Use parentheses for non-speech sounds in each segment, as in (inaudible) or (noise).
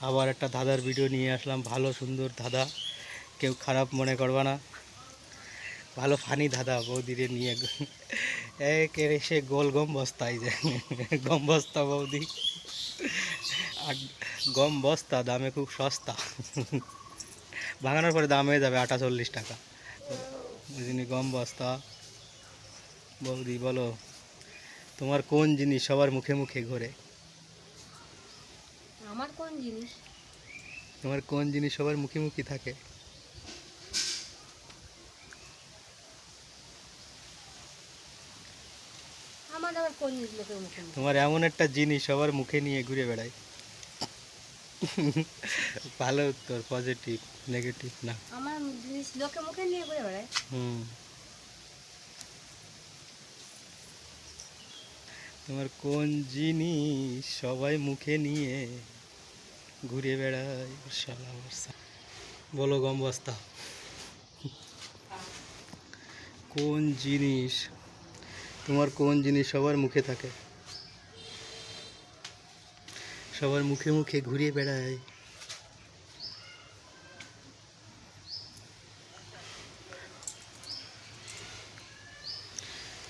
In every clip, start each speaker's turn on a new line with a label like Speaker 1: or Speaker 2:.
Speaker 1: আবার একটা ধাঁধার ভিডিও নিয়ে আসলাম। ভালো, সুন্দর ধাঁধা। কেউ খারাপ মনে করবা না। ভালো ফানি ধাঁধা বৌদিরে নিয়ে। এক এসে গোল গম বস্তা এই যে। গম বস্তা বৌদি। আর গম বস্তা দামে খুব সস্তা। ভাঙানোর পরে দাম হয়ে যাবে আটা চল্লিশ টাকা। জন্য গম বস্তা বৌদি, বলো, তোমার কোন জিনিস সবার মুখে মুখে ঘোরে?
Speaker 2: কোন জিনিস?
Speaker 1: তোমার কোন জিনিস সবার মুখে মুখে থাকে?
Speaker 2: আমার আবার কোন জিনিস লোকের মুখে?
Speaker 1: তোমার এমন একটা জিনিস সবার মুখে নিয়ে ঘুরে বেড়ায়। ভালো উত্তর পজিটিভ নেগেটিভ না।
Speaker 2: আমার জিনিস লোকে মুখে নিয়ে ঘুরে বেড়ায়?
Speaker 1: হুম। তোমার কোন জিনিস সবাই মুখে নিয়ে ঘুরে বেড়ায় শালা। বলো গম বস্তা। কোন জিনিস তোমার কোন জিনিস সবার মুখে থাকে? সবার মুখে মুখে ঘুরে বেড়ায়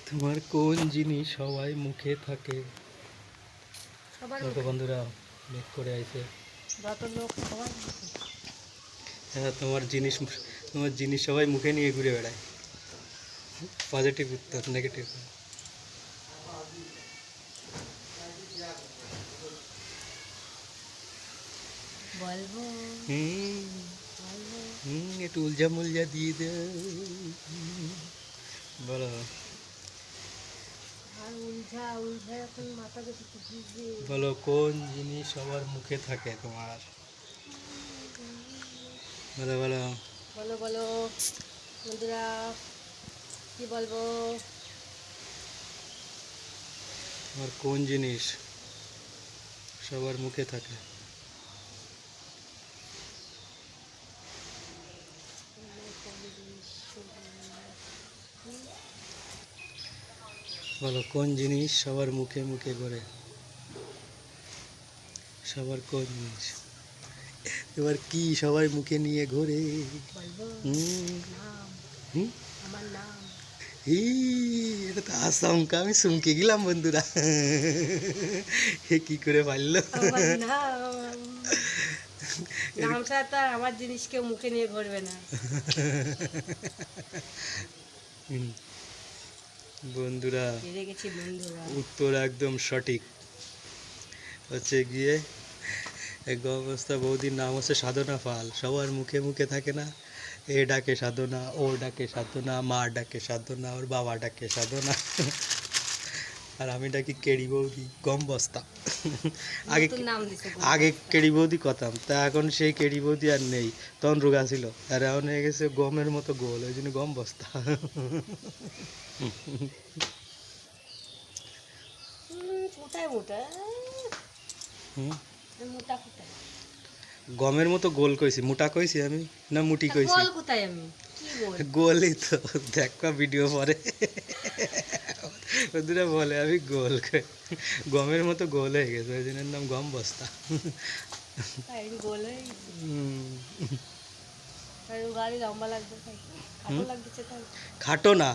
Speaker 1: তোমার কোন জিনিস সবাই মুখে থাকে? বন্ধুরা মেক করে আইছে।
Speaker 2: যত লোক সবার
Speaker 1: হ্যাঁ তোমার জিনিস তোমার জিনিস সবাই মুখে নিয়ে ঘুরে বেড়ায়। পজিটিভ উত্তর নেগেটিভ
Speaker 2: বলব?
Speaker 1: হুম হুম একটু উলঝা মুলঝা দিয়ে দে। বলো
Speaker 2: আর উলঝা উলঝা এখন মাথা বেশি খুঁজছে
Speaker 1: বলো কোন জিনিস সবার মুখে থাকে তোমার? বলো বলো।
Speaker 2: বলো বলো। বন্ধুরা কি বলব?
Speaker 1: তোমার কোন জিনিস সবার মুখে থাকে? বলো কোন জিনিস সবার মুখে মুখে ঘোরে সবার কোন জিনিস? এবার কি সবাই মুখে নিয়ে ঘোরে? ই, এটা তো আসামকা আমি সুমকে গেলাম বন্ধুরা। এ কি করে পারল?
Speaker 2: আমার নাম আমার জিনিসকে মুখে নিয়ে ঘুরবে না।
Speaker 1: বন্ধুরা উত্তর একদম সঠিক। হচ্ছে গিয়ে এক অবস্থা বৌদির নাম হচ্ছে সাধনা পাল। সবার মুখে মুখে থাকে না এ ডাকে সাধনা ও ডাকে সাধনা মা ডাকে সাধনা ওর বাবা ডাকে সাধনা। আর আমি ডাকি কেড়ি বৌদি গম বস্তা। আগে আগে কেড়ি বৌদি কথাম তা এখন সেই কেড়ি বৌদি আর নেই তখন রোগা ছিল আর এখন হয়ে গেছে গমের মতো গোল ওই জন্য গম বস্তা। গমের মতো গোল কইছি মোটা কইছি আমি না মুটি কইছি? গোলই তো দেখা ভিডিও পরে। (laughs) ওদের বলে আমি গোল। গমের মতো গোল হয়ে গেছে ওই জন্য নাম গম বস্তা।
Speaker 2: গোল হয়ে খাটো
Speaker 1: না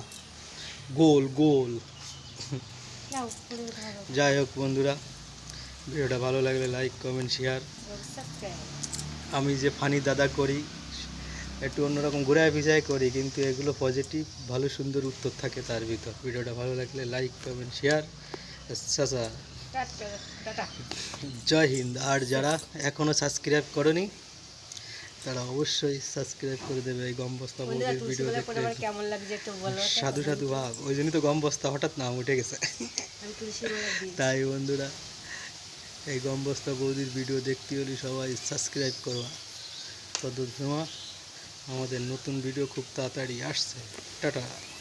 Speaker 1: গোল গোল। যাই হোক বন্ধুরা ভিডিওটা ভালো লাগলে লাইক কমেন্ট শেয়ার আমি যে ফানি দাদা করি একটু অন্যরকম ঘুরায় ভিজায় করি কিন্তু এগুলো পজিটিভ ভালো সুন্দর উত্তর থাকে তার ভিতর। ভিডিওটা ভালো লাগলে লাইক কমেন্ট শেয়ার চাচা জয় হিন্দ। আর যারা এখনও সাবস্ক্রাইব করনি তারা অবশ্যই সাবস্ক্রাইব করে দেবে এই গম বস্তা বৌদির ভিডিও দেখতে।
Speaker 2: কেমন লাগছে একটু বলো
Speaker 1: সাধু সাধু ভাব ওই জন্যই তো গম বস্তা হঠাৎ নাম উঠে গেছে। তাই বন্ধুরা এই গম বস্তা বৌদির ভিডিও দেখতে হলে সবাই সাবস্ক্রাইব করবা তত আমাদের নতুন ভিডিও খুব তাড়াতাড়ি আসছে। টাটা।